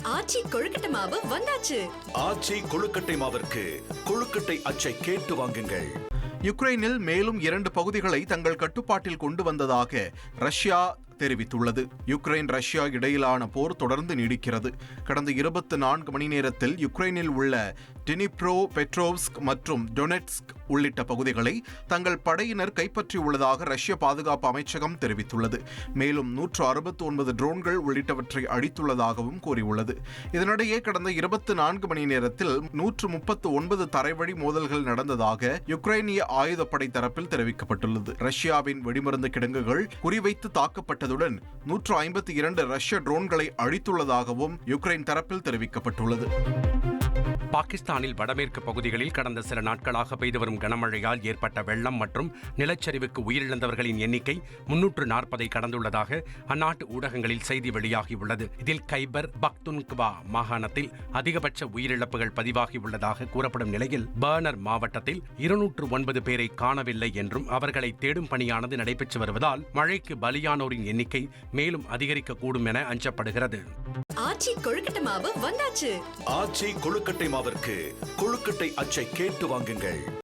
ஆச்சி கொழுக்கட்டை மாவு வந்தாச்சு. ஆச்சி கொழுக்கட்டை மாவிற்கு கொழுக்கட்டை அச்சை கேட்டு வாங்குங்கள். யுக்ரைனில் மேலும் இரண்டு பகுதிகளை தங்கள் கட்டுப்பாட்டில் கொண்டு வந்ததாக ரஷ்யா தெரிவித்துள்ளது. யுக்ரைன் ரஷ்யா இடையிலான போர் தொடர்ந்து நீடிக்கிறது. கடந்த இருபத்தி நான்கு மணி நேரத்தில் யுக்ரைனில் உள்ள டெனிப்ரோ பெட்ரோவ்ஸ்க் மற்றும் டொனெட்ஸ்க் உள்ளிட்ட பகுதிகளை தங்கள் படையினர் கைப்பற்றியுள்ளதாக ரஷ்ய பாதுகாப்பு அமைச்சகம் தெரிவித்துள்ளது. மேலும் நூற்று அறுபத்தி ஒன்பது ட்ரோன்கள் உள்ளிட்டவற்றை அழித்துள்ளதாகவும் கூறியுள்ளது. இதனிடையே கடந்த இருபத்தி நான்கு மணி நேரத்தில் நூற்று முப்பத்து ஒன்பது தரைவழி மோதல்கள் நடந்ததாக யுக்ரைனிய ஆயுதப்படை தரப்பில் தெரிவிக்கப்பட்டுள்ளது. ரஷ்யாவின் வெடிமருந்து கிடங்குகள் குறிவைத்து தாக்கப்பட்டது தாக்கப்பட்டதுடன் நூற்று ஐம்பத்தி இரண்டு ரஷ்ய ட்ரோன்களை அழித்துள்ளதாகவும் யுக்ரைன் தரப்பில் தெரிவிக்கப்பட்டுள்ளது. பாகிஸ்தானில் வடமேற்கு பகுதிகளில் கடந்த சில நாட்களாக பெய்து வரும் கனமழையால் ஏற்பட்ட வெள்ளம் மற்றும் நிலச்சரிவுக்கு உயிரிழந்தவர்களின் எண்ணிக்கை முன்னூற்று நாற்பதை கடந்துள்ளதாக அந்நாட்டு ஊடகங்களில் செய்தி வெளியாகியுள்ளது. இதில் கைபர் பக்துன்குவா மாகாணத்தில் அதிகபட்ச உயிரிழப்புகள் பதிவாகியுள்ளதாக கூறப்படும் நிலையில் பர்னர் மாவட்டத்தில் இருநூற்று ஒன்பது பேரை காணவில்லை என்றும் அவர்களை தேடும் பணியானது நடைபெற்று வருவதால் மழைக்கு பலியானோரின் எண்ணிக்கை மேலும் அதிகரிக்கக்கூடும் என அஞ்சப்படுகிறது. ஆச்சி கொழுக்கட்டை மாவு வந்தாச்சு. ஆச்சி கொழுக்கட்டை மாவிற்கு கொழுக்கட்டை அச்சை கேட்டு வாங்குங்கள்.